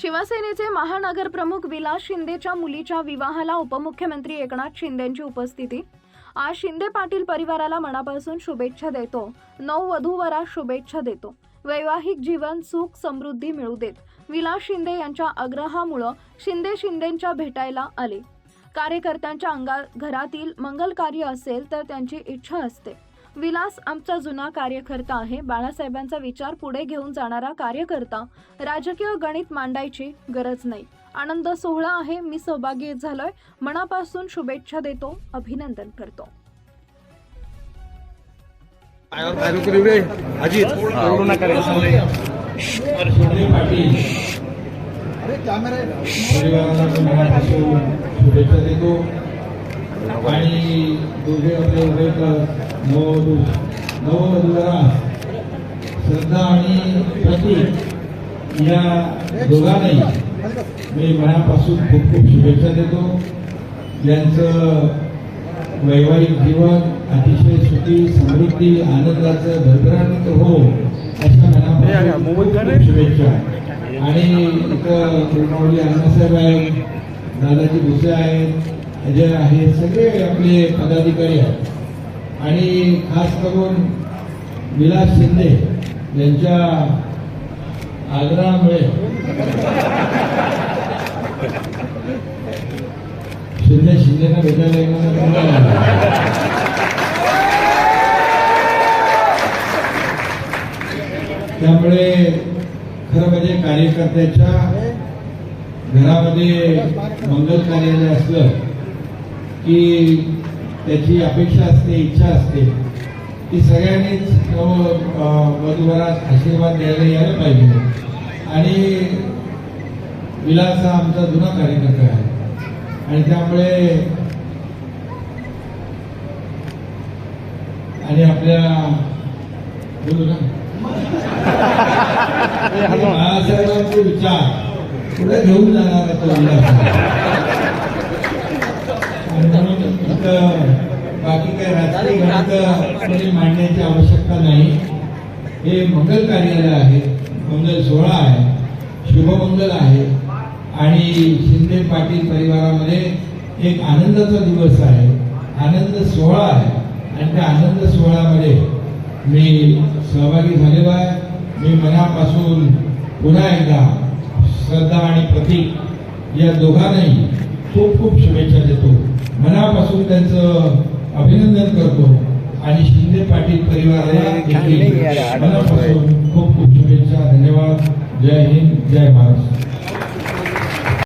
शिवसेनेचे महानगर प्रमुख विलास शिंदेच्या मुलीच्या विवाहाला उपमुख्यमंत्री एकनाथ शिंदेंची उपस्थिती. आज शिंदे पाटील परिवाराला मनापासून शुभेच्छा देतो. नऊ वधूवरा शुभेच्छा देतो. वैवाहिक जीवन सुख समृद्धी मिळू देत. विलास शिंदे यांच्या आग्रहामुळं शिंदे शिंदेंच्या भेटायला आले. कार्यकर्त्यांच्या अंगा घरातील मंगल कार्य असेल तर त्यांची इच्छा असते. विलास आमचा जुना कार्यकर्ता आहे. बाळासाहेबांचा विचार पुढे घेऊन जाणारा कार्यकर्ता. राजकीय गणित मांडायची गरज नाही. आनंद सोहळा आहे. मी सहभागी झालोय. मनापासून शुभेच्छा देतो. अभिनंदन करतो. अजित आणि दोघे आपले उभेकर नववधू नववधूला श्रद्धा आणि प्रतीक या दोघांनाही मी मनापासून खूप खूप शुभेच्छा देतो. यांचं वैवाहिक जीवन अतिशय सुखी समृद्धी आनंदाचं भरभराटीत हो अशा मनापासून शुभेच्छा. आणि इथं पूर्णावली अण्णासाहेब आहेत दादाजी भुसे आहेत जे आहेत सगळे आपले पदाधिकारी आहेत. आणि खास करून विलास शिंदे यांच्या आग्रहामुळे शिंदे शिंदेना भेटायला येणार त्यामुळे खरं म्हणजे कार्यकर्त्याच्या घरामध्ये मंगल कार्यालय असलं की त्याची अपेक्षा असते इच्छा असते की सगळ्यांनीच वधूवरात आशीर्वाद द्यायला यायला पाहिजे. आणि विलास हा आमचा जुना कार्यकर्ता आहे. आणि त्यामुळे आणि आपल्या बोलू ना. बाळासाहेबांचे विचार. पुढे घेऊन जाणार तो विलास. बाकी काही राजकीय गणित कोणी मांडण्याची आवश्यकता नाही. हे मंगल कार्यालय आहे मंगल सोहळा आहे शुभमंगल आहे आणि शिंदे पाटील परिवारामध्ये एक आनंदाचा दिवस आहे आनंद सोहळा आहे. आणि त्या आनंद सोहळ्यामध्ये मी सहभागी झालेलो आहे. मी मनापासून पुन्हा एकदा श्रद्धा आणि प्रतीक या दोघांनाही खूप खूप शुभेच्छा देतो. मनापासून त्यांचं अभिनंदन करतो. आणि शिंदे पाटील परिवाराला मनापासून खूप खूप शुभेच्छा. धन्यवाद. जय हिंद. जय महाराष्ट्र